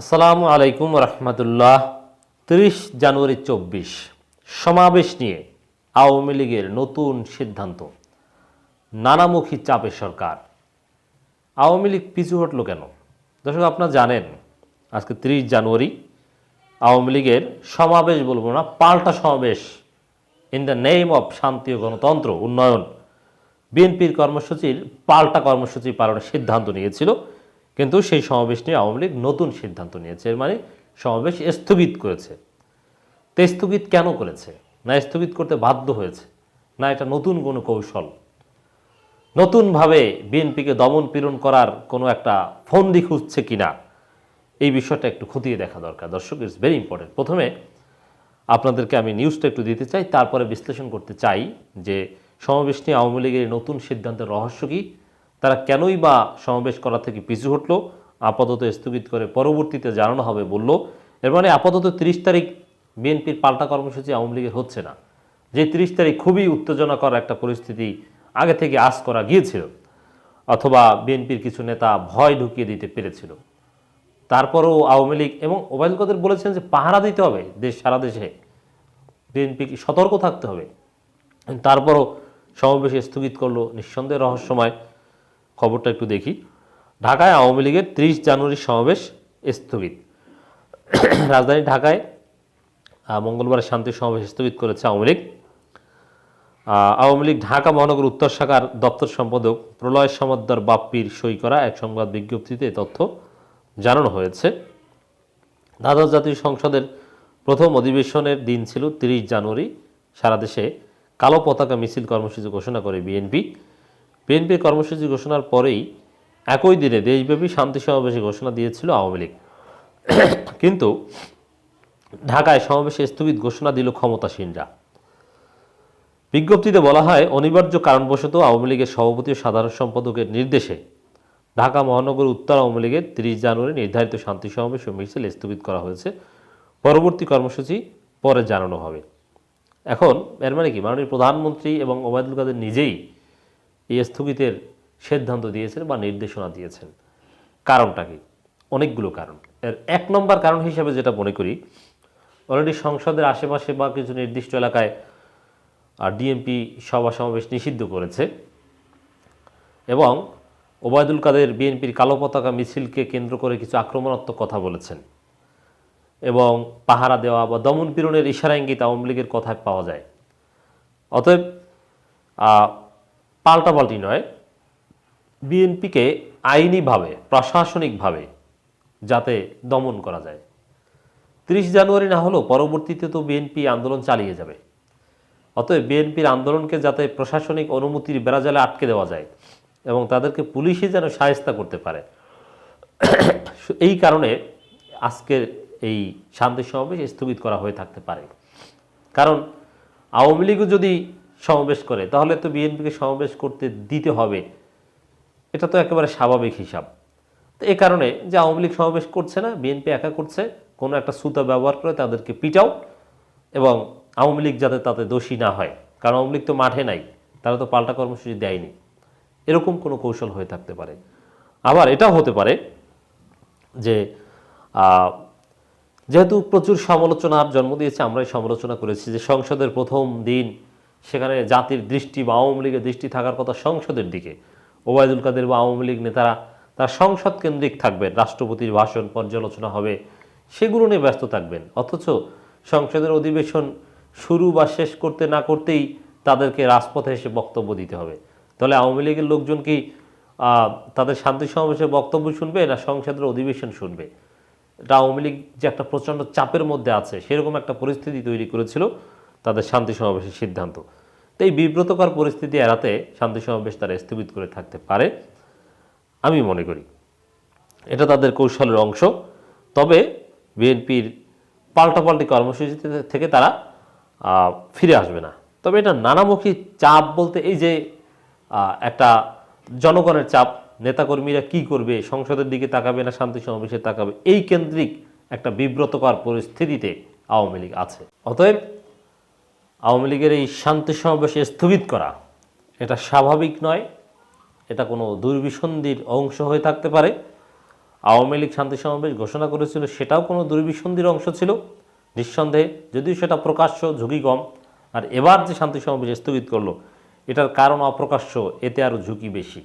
আসসালামু আলাইকুম রহমতুল্লাহ, তিরিশ জানুয়ারি চব্বিশ, সমাবেশ নিয়ে আওয়ামী লীগের নতুন সিদ্ধান্ত। নানামুখী চাপে সরকার। আওয়ামী লীগ পিছু হটল কেন? দর্শক, আপনারা জানেন, আজকে তিরিশ জানুয়ারি, আওয়ামী লীগের সমাবেশ বলব না, পাল্টা সমাবেশ। ইন দ্য নেম অফ শান্তি ও গণতন্ত্র, উন্নয়ন। বিএনপির কর্মসূচির পাল্টা কর্মসূচি পালনের সিদ্ধান্ত নিয়েছিল। কিন্তু সেই সমাবেশ নিয়ে আওয়ামী লীগ নতুন সিদ্ধান্ত নিয়েছে। এর মানে সমাবেশ স্থগিত করেছে। তো স্থগিত কেন করেছে? না স্থগিত করতে বাধ্য হয়েছে? না এটা নতুন কোনো কৌশল? নতুনভাবে বিএনপিকে দমন পীড়ন করার কোনো একটা ফন্দি খুঁজছে কিনা? এই বিষয়টা একটু খতিয়ে দেখা দরকার। দর্শক ইটস ভেরি ইম্পর্টেন্ট প্রথমে আপনাদেরকে আমি নিউজটা একটু দিতে চাই, তারপরে বিশ্লেষণ করতে চাই যে সমাবেশ নিয়ে আওয়ামী লীগের নতুন সিদ্ধান্তের রহস্য কী? তারা কেনই বা সমাবেশ করা থেকে পিছু হটল? আপাতত স্থগিত করে পরবর্তীতে জানানো হবে বলল, এর মানে আপাতত তিরিশ তারিখ বিএনপির পাল্টা কর্মসূচি আওয়ামী লীগের হচ্ছে না। যে তিরিশ তারিখ খুবই উত্তেজনাকর একটা পরিস্থিতি আগে থেকে আশ করা গিয়েছিল, অথবা বিএনপির কিছু নেতা ভয় ঢুকিয়ে দিতে পেরেছিল। তারপরও আওয়ামী লীগ এবং ওবায়দুল কাদের বলেছেন যে পাহারা দিতে হবে দেশ সারা দেশে বিএনপিকে সতর্ক থাকতে হবে। তারপরও সমাবেশ স্থগিত করল নিঃসন্দেহে রহস্যময়। খবরটা একটু দেখি। ঢাকায় আওয়ামী লীগের ত্রিশ জানুয়ারি সমাবেশ স্থগিত। রাজধানী ঢাকায় মঙ্গলবার শান্তি সমাবেশ স্থগিত করেছে আওয়ামী লীগ। আওয়ামী লীগ ঢাকা মহানগর উত্তর শাখার দপ্তর সম্পাদক প্রলয় সমাদ্দার বাপ্পির সই করা এক সংবাদ বিজ্ঞপ্তিতে তথ্য জানানো হয়েছে। দ্বাদশ জাতীয় সংসদের প্রথম অধিবেশনের দিন ছিল তিরিশ জানুয়ারি। সারা দেশে কালো পতাকা মিছিল কর্মসূচি ঘোষণা করে বিএনপি। বিএনপির কর্মসূচি ঘোষণার পরেই একই দিনে দেশব্যাপী শান্তি সমাবেশে ঘোষণা দিয়েছিল আওয়ামী লীগ। কিন্তু ঢাকায় সমাবেশে স্থগিত ঘোষণা দিল ক্ষমতাসীনরা। বিজ্ঞপ্তিতে বলা হয়, অনিবার্য কারণবশত আওয়ামী লীগের সভাপতি ও সাধারণ সম্পাদকের নির্দেশে ঢাকা মহানগর উত্তর আওয়ামী লীগের তিরিশ জানুয়ারি নির্ধারিত শান্তি সমাবেশ ও মিছিল স্থগিত করা হয়েছে। পরবর্তী কর্মসূচি পরে জানানো হবে। এখন এর মানে কি? মাননীয় প্রধানমন্ত্রী এবং ওবায়দুল কাদের নিজেই এই স্থগিতের সিদ্ধান্ত দিয়েছেন বা নির্দেশনা দিয়েছেন। কারণটা কি? অনেকগুলো কারণ। এর এক নম্বর কারণ হিসেবে যেটা মনে করি অলরেডি সংসদের আশেপাশে বা কিছু নির্দিষ্ট এলাকায় আর ডিএমপি সভা সমাবেশ নিষিদ্ধ করেছে এবং ওবায়দুল কাদের বিএনপির কালো পতাকা মিছিলকে কেন্দ্র করে কিছু আক্রমণাত্মক কথা বলেছেন এবং পাহারা দেওয়া বা দমন পীড়নের ইশারা ইঙ্গিত আওয়ামী লীগের কথায় পাওয়া যায়। অতএব পাল্টাপাল্টি নয়। বিএনপিকে আইনিভাবে, প্রশাসনিকভাবে যাতে দমন করা যায়। তিরিশ জানুয়ারি না হলেও পরবর্তীতে তো বিএনপি আন্দোলন চালিয়ে যাবে। অতএব বিএনপির আন্দোলনকে যাতে প্রশাসনিক অনুমতির বেড়াজালে আটকে দেওয়া যায় এবং তাদেরকে পুলিশই যেন সায়স্তা করতে পারে। এই কারণে আজকের এই শান্তি সমাবেশ স্থগিত করা হয়ে থাকতে পারে। কারণ আওয়ামী লীগও যদি সমাবেশ করে, তাহলে তো বিএনপিকে সমাবেশ করতে দিতে হবে। এটা তো একেবারে স্বাভাবিক হিসাব। তো এ কারণে যে আওয়ামী লীগ সমাবেশ করছে না, বিএনপি একা করছে, কোনো একটা সুতা ব্যবহার করে তাদেরকে পিটাও এবং আওয়ামী লীগ যাতে তাতে দোষী না হয়। কারণ আওয়ামী লীগ তো মাঠে নাই, তারা তো পাল্টা কর্মসূচি দেয়নি। এরকম কোনো কৌশল হয়ে থাকতে পারে। আবার এটাও হতে পারে যে যেহেতু প্রচুর সমালোচনার জন্ম দিয়েছে, আমরাই সমালোচনা করেছি যে সংসদের প্রথম দিন সেখানে জাতির দৃষ্টি বা আওয়ামী লীগের দৃষ্টি থাকার কথা সংসদের দিকে। ওবায়দুল কাদের বা আওয়ামী লীগ নেতারা তারা সংসদ কেন্দ্রিক থাকবেন রাষ্ট্রপতির ভাষণ পর্যালোচনা হবে, সেগুলো নিয়ে ব্যস্ত থাকবেন। অথচ সংসদের অধিবেশন শুরু বা শেষ করতে না করতেই তাদেরকে রাজপথে এসে বক্তব্য দিতে হবে। তাহলে আওয়ামী লীগের লোকজন কি তাদের শান্তি সমাবেশে বক্তব্য শুনবে না সংসদের অধিবেশন শুনবে? এটা আওয়ামী লীগ যে একটা প্রচণ্ড চাপের মধ্যে আছে, সেরকম একটা পরিস্থিতি তৈরি করেছিল। তাদের শান্তি সমাবেশের সিদ্ধান্ত। তো এই বিব্রতকর পরিস্থিতি এড়াতে শান্তি সমাবেশ তারা স্থগিত করে থাকতে পারে, আমি মনে করি। এটা তাদের কৌশলের অংশ। তবে বিএনপির পাল্টাপাল্টি কর্মসূচি থেকে- থেকে তারা ফিরে আসবে না। তবে এটা নানামুখী চাপ বলতে এই যে একটা জনগণের চাপ, নেতাকর্মীরা কি করবে, সংসদের দিকে তাকাবে না, শান্তি সমাবেশে তাকাবে, এই কেন্দ্রিক একটা বিব্রতকর পরিস্থিতিতে আওয়ামী লীগ আছে। অতএব আওয়ামী লীগের এই শান্তি সমাবেশে স্থগিত করা, এটা স্বাভাবিক নয়। এটা কোনো দুর্বিসন্ধির অংশ হয়ে থাকতে পারে। আওয়ামী লীগ শান্তি সমাবেশ ঘোষণা করেছিল, সেটাও কোনো দুর্বিসন্ধির অংশ ছিল। নিঃসন্দেহে যদিও সেটা প্রকাশ্য ঝুঁকি কম, আর এবার যে শান্তি সমাবেশ স্থগিত করল, এটার কারণ অপ্রকাশ্য, এতে আরও ঝুঁকি বেশি।